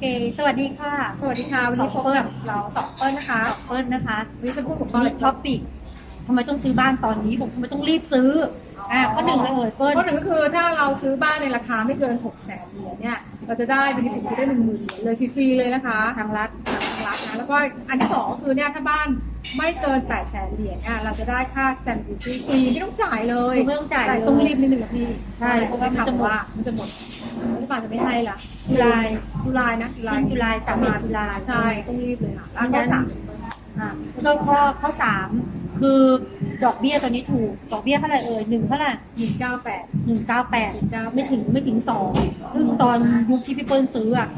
เค สวัสดีค่ะ สวัสดีค่ะ วันนี้พบกับเราสองเปิ้ลนะคะเปิ้ลนะคะวันนี้จะพูดหัวข้ตออนอะไรนี้ท็อปิกทำไมต้องซื้อบ้านตอนนี้บอกทำไมต้องรีบซื้ออ่าข้อหนึ่งเลยเอ่ยเปิ้ลข้อหนึ่งก็คือถ้าเราซื้อบ้านในราคาไม่เกิน6 0แสนเหรียญเนี่ย เราจะได้เป็นสิทธิ์ได้หนึ่งหมื่นเหรียญเลยฟรีๆเลยนะคะ ทางรัฐทางรัฐนะ แล้วก็อันที่สองก็คือเนี่ยถ้าบ้าน ไม่เกิน 8 0 0แสนเหรียญเนี่ยเราจะได้ค่าสแตมป์ดิวตี้ฟรีไม่ต้องจ่ายเลยคือไม่ต้องจ่ายแต่เลยต้องรีบนิดนึงนะพี่ใช่เพราะว่ามันจะหมดว่ามันจะหมดรัฐบาลจะไม่ให้ละจุลายจุลายนะสิ้นจุลายสามเดือนจุลายใช่ต้องรีบเลยค่ะแล้วก็สามอ่าแล้วก็ข้อข้อสามคือ ดอกเบี้ยตอนนี้ถูก ดอกเบี้ยเท่าไหร่เอ่ยหนึ่งเท่าไหร่หนึ่งเก้าแปดหนึ่งเก้าแปด198ไม่ถึงไม่ถึงสองซึ่งตอนยุคที่พี่เปิ้ลซื้ออะ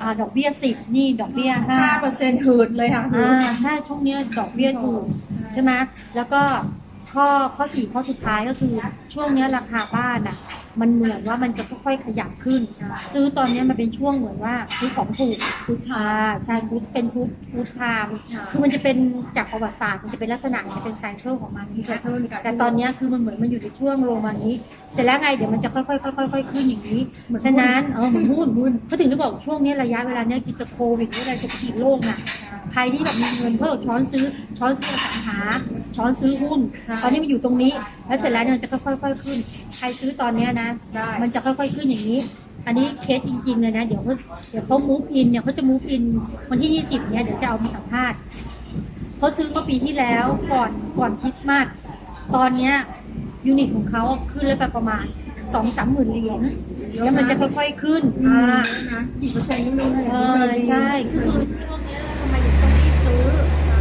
อ่าดอกเบี้ยสิบนี่ดอกเบี้ยห้าห้าเปอร์เซ็นต์หืดเลยค่ะหือ่าดใช่ช่วงเนี้ยดอกเบี้ยถูกใช่ใช่ไหมแล้วก็ข้อข้อสี่ข้อสุดท้ายก็คือช่วงเนี้ยราคาบ้านอะ มันเหมือนว่ามันจะค่อยๆขยับขึ้นใช่ซื้อตอนเนี้ยมันเป็นช่วงเหมือนว่าซื้อของถูกพุทธาอ่าใช่พุทเป็นพุทพุทธามพุทธาคือมันจะเป็นจากประวัติศาสตร์มันจะเป็นลักษณะมันจะเป็นไซเคิลของมันมีไซเคิลในการแต่ตอนเนี้ยคือมันเหมือนมันอยู่ในช่วงลงมานี้ เสร็จแล้วไงเดี๋ยวมันจะค่อยๆค่อยๆค่อยๆขึ้นอย่างนี้เหมือนฉะนั้นเออเหมือนหุ้นหุ้นเขาถึงได้บอกช่วงเนี้ยระยะเวลาเนี้ยกิจโควิดหรืออะไรเศรษฐกิจโลกน่ะใครที่แบบมีเงินเพิ่มช้อนซื้อช้อนซื้ออสังหา ช้อนซื้อหุ้นใช่ตอนนี้มันอยู่ตรงนี้ แล้วเสร็จแล้วเนี่ยมันจะค่อยๆขึ้น ใครซื้อตอนเนี้ยนะได้มันจะค่อยๆขึ้นอย่างนี้ อันนี้เคสจริงๆเลยนะ เดี๋ยวเขาเดี๋ยวเขามูฟอินเนี่ยเขาจะมูฟอินวันที่ 20เนี่ยเดี๋ยวจะเอามาสัมภาษณ์เขาซื้อเมื่อปีที่แล้วก่อนก่อนคริสต์มาสตอนเนี้ย ยูนิตของเขาขึ้นเลยไปประมาณสองสามหมื่นเหรียญแล้วมันจะค่อยๆขึ้นอ่าอ่านะกี่เปอร์เซ็นต์ไม่รู้นะเออใช่คือช่วงเนี้ยทำไมถึงต้องรีบซื้อ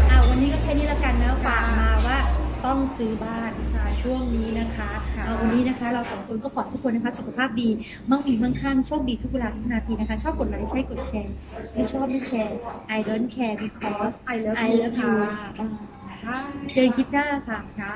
อ่าวันนี้ก็แค่นี้ละกันนะฝากมาว่าต้องซื้อบ้านใช่ช่วงนี้นะคะเอาวันนี้นะคะ เราสองคนก็ขอทุกคนนะคะสุขภาพดีมั่งมีมั่งคั่งโชคดีทุกเวลาทุกนาทีนะคะ ชอบกดไลค์ใช่กดแชร์ไม่ชอบไม่แชร์ I don't care because ไอเลิฟ I love you อ่าค่ะเจอกันคลิปหน้าค่ะค่ะ